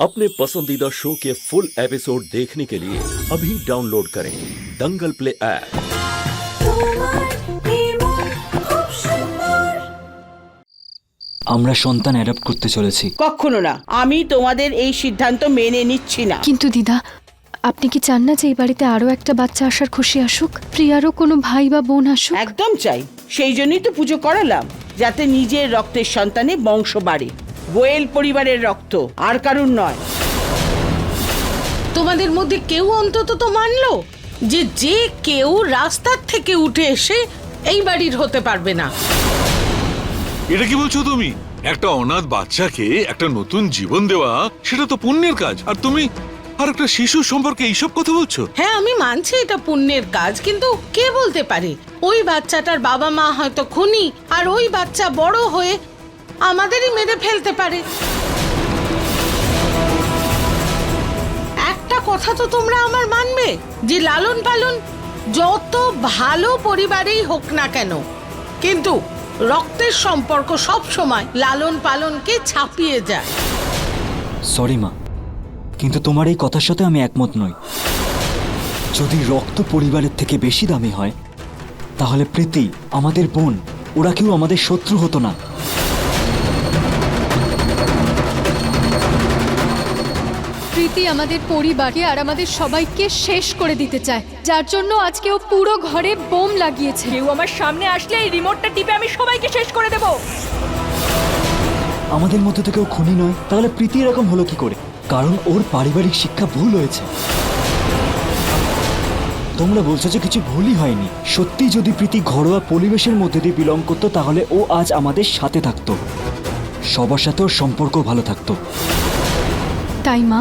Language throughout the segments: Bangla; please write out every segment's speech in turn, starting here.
अपने पसंदीदा शो के फुल एपिसोड देखने के लिए अभी डाउनलोड करें दंगल प्ले ऐप তোমার নির্মল খুব সুন্দর আমরা সন্তান অ্যাডাপ্ট করতে চলেছি কখনো না আমি তোমাদের এই সিদ্ধান্ত মেনে নিচ্ছি না কিন্তু দিদা আপনি কি চান না যে এই বাড়িতে আরো একটা বাচ্চা আসার খুশি আসুক প্রিয়ারও কোনো ভাই বা বোন আসুক একদম চাই সেই জন্যই তো পুজো করালাম যাতে নিজের রক্তের সন্তানে বংশ বাড়ে গোয়েল পরিবারের রক্ত আর কারুর নয়। তোমাদের মধ্যে কেউ অন্তত তো মানলো যে যে কেউ রাস্তার থেকে উঠে এসে এই বাড়ির হতে পারবে না। এটা কি বলছো তুমি? একটা অনাথ বাচ্চাকে একটা নতুন জীবন দেওয়া সেটা তো পুণ্যের কাজ। আর তুমি আর একটা শিশু সম্পর্কে এইসব কথা বলছো? হ্যাঁ আমি মানছি এটা পুণ্যের কাজ কিন্তু কে বলতে পারে? ওই বাচ্চাটার বাবা মা হয়তো খুনি আর ওই বাচ্চা বড় হয়ে আমাদেরই মেরে ফেলতে পারে। একটা কথা তো তোমরা আমার মানবে, যে লালন পালন যত ভালো পরিবারেই হোক না কেন, কিন্তু রক্তের সম্পর্ক সব সময় লালন পালনকে ছাপিয়ে যায়। সরি মা, কিন্তু তোমার এই কথার সাথে আমি একমত নই। যদি রক্ত পরিবারের থেকে বেশি দামি হয়, তাহলে প্রীতি, আমাদের বোন, ওরা কেউ আমাদের শত্রু হতো না। প্রীতি আমাদের পরিবারকে আর আমাদের সবাইকে শেষ করে দিতে চায়। যার জন্য আজকে ও পুরো ঘরে বোম লাগিয়েছে। কেউ আমার সামনে আসলে এই রিমোটটা টিপে আমি সবাইকে শেষ করে দেব। আমাদের মধ্যে তো কেউ খুনি নয় তাহলে প্রীতি এরকম হলো কি করে? কারণ ওর পারিবারিক শিক্ষা ভুল হয়েছে। তোমরা বলছো যে কিছু ভুলই হয়নি। সত্যি যদি প্রীতি ঘরোয়া পরিবেশের মধ্যে দিয়ে বিলং করতো তাহলে ও আজ আমাদের সাথে থাকতো। সবার সাথে ওর সম্পর্ক ভালো থাকতো। তাই মা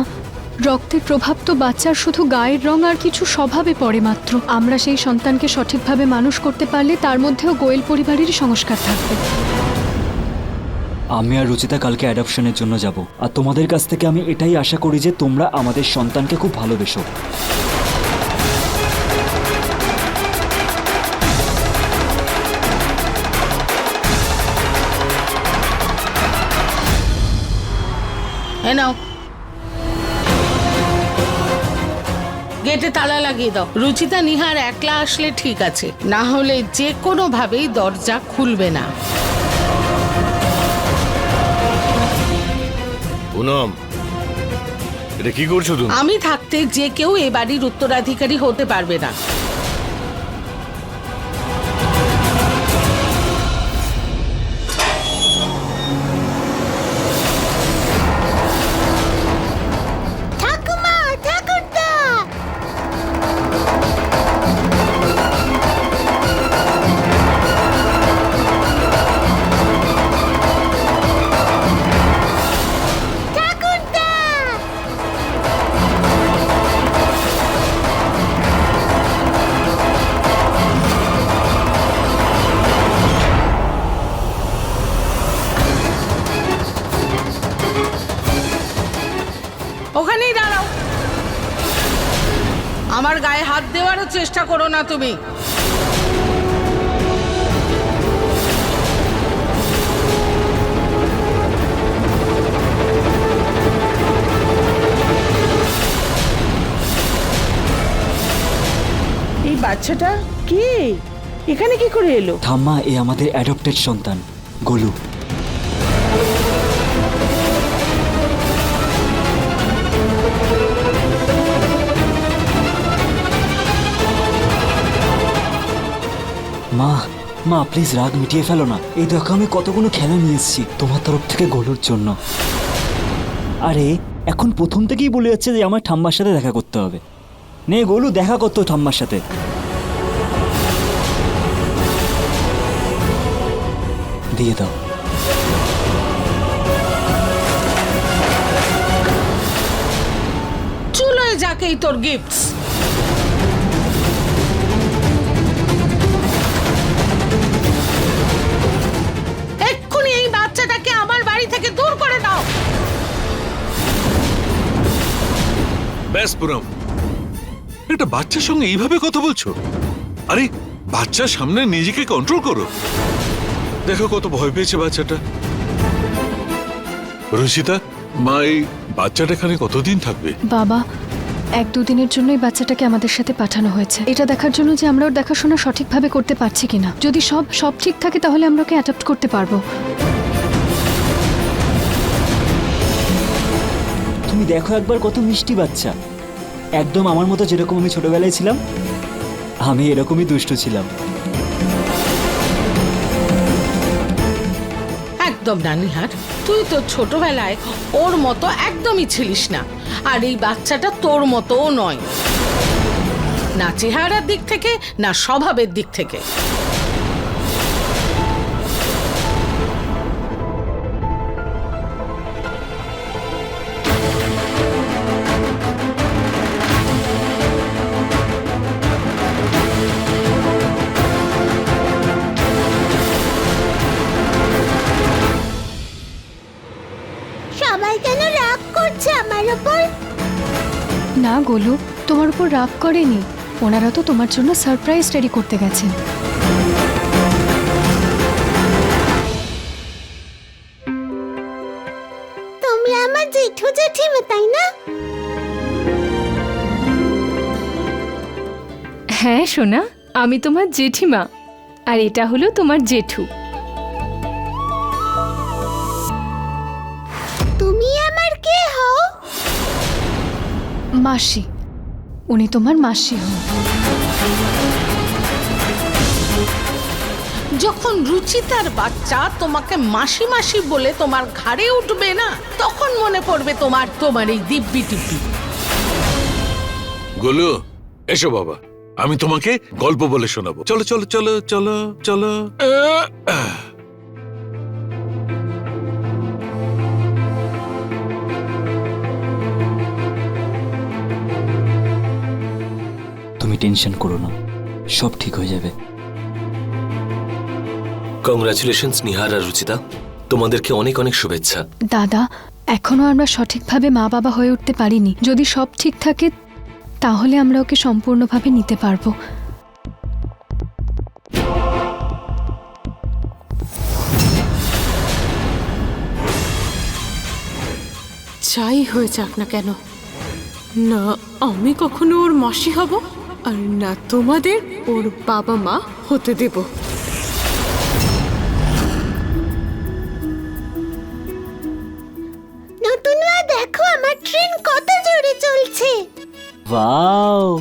রক্তের প্রভাব তো বাচ্চার শুধু গায়ের রং আর কিছু স্বভাবে পড়ে মাত্র। আমরা সেই সন্তানকে সঠিকভাবে মানুষ করতে পারলে তার মধ্যেও গোয়েল পরিবারেরই সংস্কার থাকবে। আমি আর রুচিতা কালকে অ্যাডপশনের জন্য যাব। আর তোমাদের কাছ থেকে আমি এটাই আশা করি যে তোমরা আমাদের সন্তানকে খুব ভালোবেসো। এ নাও গেটে তালা লাগিয়ে দাও। রুচিতা নিহার একলা আসলে ঠিক আছে। না হলে যে কোনো ভাবেই দরজা খুলবে না। পুনম এটা কি করছ তুমি? আমি থাকতে যে কেউ এ বাড়ির উত্তরাধিকারী হতে পারবে না। আমার গায়ে হাত দেওয়ারও চেষ্টা করো না তুমি। এই বাচ্চাটা কে? এখানে কি করে এলো? ঠাম্মা এ আমাদের অ্যাডপ্টেড সন্তান। গোলু। মা প্লিজ রাগ মিটিয়ে ফেলো না। এই দেখো আমি কতগুলো খেলা নিয়ে এসেছি তোমার তরফ থেকে গোলুর জন্য। আরে, এখন প্রথম থেকেই বলে যাচ্ছে যে আমার ঠাম্মার সাথে দেখা করতে হবে। নে গোলু, দেখা করতো ঠাম্মার সাথে। দিয়ে দাও। চুলোয় যাকেই তোর গিফটস ব্যাস একটা বাচ্চার সঙ্গে এইভাবে কথা বলছো? আরে বাচ্চার সামনে নিজেকে কন্ট্রোল করো। দেখো কত ভয় পেয়েছে বাচ্চাটা। রুচিতা মা, এই বাচ্চাটা এখানে কতদিন থাকবে? বাবা, এক দুদিনের জন্যই বাচ্চাটাকে আমাদের সাথে পাঠানো হয়েছে। এটা দেখার জন্য যে আমরা ওর দেখাশোনা সঠিকভাবে করতে পারছি কিনা। যদি সব সব ঠিক থাকে তাহলে আমরা ওকে অ্যাডাপ্ট করতে পারব। তুমি দেখো একবার কত মিষ্টি বাচ্চা। একদম আমার মতো যেরকম আমি ছোটবেলায় ছিলাম, আমি এরকমই দুষ্ট ছিলাম। একদম না নিহার তুই তো ছোটবেলায় ওর মতো একদমই ছিলিস না, আর এই বাচ্চাটা তোর মতোও নয়। না চেহারার দিক থেকে, না স্বভাবের দিক থেকে। কেন রাগ করছে আমার ওপর না গোলু তোমার উপর রাগ করেনি। ওনারা তো তোমার জন্য সারপ্রাইজ রেডি করতে গেছেন। তুমি আমার জেঠু জেঠিমা তাই না? হ্যাঁ সোনা আমি তোমার জেঠিমা। আর এটা হলো তোমার জেঠু। মাসি। উনি তোমার মাসি হন। যখন রুচিতার বাচ্চা তোমাকে মাসি মাসি বলে তোমার ঘাড়ে উঠবে না তখন মনে পড়বে তোমার তোমার এই দিব্যি টিব্বি গোলু এসো বাবা আমি তোমাকে গল্প বলে শোনাবো। চলো চলো চলো চলো চলো। টেনশন করো না সব ঠিক হয়ে যাবে। কংগ্রাচুলেশনস নিহার আর রুচিতা। তোমাদেরকে অনেক অনেক শুভেচ্ছা। দাদা এখনও আমরা সঠিকভাবে মা বাবা হয়ে উঠতে পারিনি। যদি সব ঠিক থাকে তাহলে আমরা ওকে সম্পূর্ণভাবে নিতে পারব। যাই হয়ে যাক না কেন। না আমি কখনো ওর মাসি হব? আর না তোমাদের ওর বাবা মা হতে দেব। নতুন মা দেখো আমার ট্রেন কত জোরে চলছে। ওয়াও।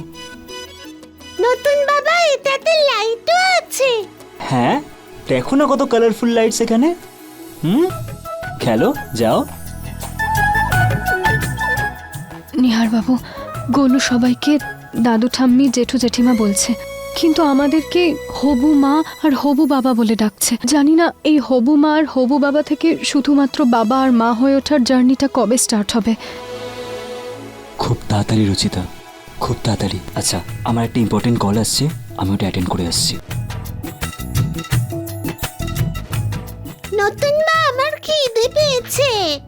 নতুন বাবা এটাতে লাইটও আছে। হ্যাঁ? দেখো না কত কালারফুল লাইটস এখানে। হুম? খেলো যাও। নিহার বাবু গোলু সবাইকে দাদু ঠাম্মি জেঠু জেঠিমা বলছে কিন্তু আমাদেরকে হবু মা আর হবু বাবা বলে ডাকছে। জানি না এই হবু মা আর হবু বাবা থেকে শুধুমাত্র বাবা আর মা হয়ে ওঠার জার্নিটা কবে স্টার্ট হবে? খুব তাড়াতাড়ি রুচিতা। খুব তাড়াতাড়ি। আচ্ছা আমার একটা ইম্পর্টেন্ট কল আসছে। আমি ওটা অ্যাটেন্ড করে আসছি। নতুন মা আমার খিদে পেয়েছে।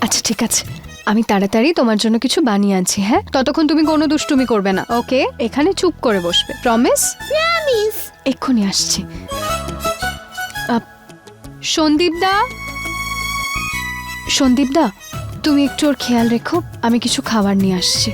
আচ্ছা ঠিক আছে। আমি তাড়াতাড়ি তোমার জন্য কিছু বানিয়ে আছি হ্যাঁ? ততক্ষণ তুমি কোনো দুষ্টুমি করবে না ওকে? এখানে চুপ করে বসবে প্রমিস? প্রমিস। এক্ষুনি আসছি। সন্দীপ দা সন্দীপ দা তুমি একটু ওর খেয়াল রেখো আমি কিছু খাবার নিয়ে আসছি।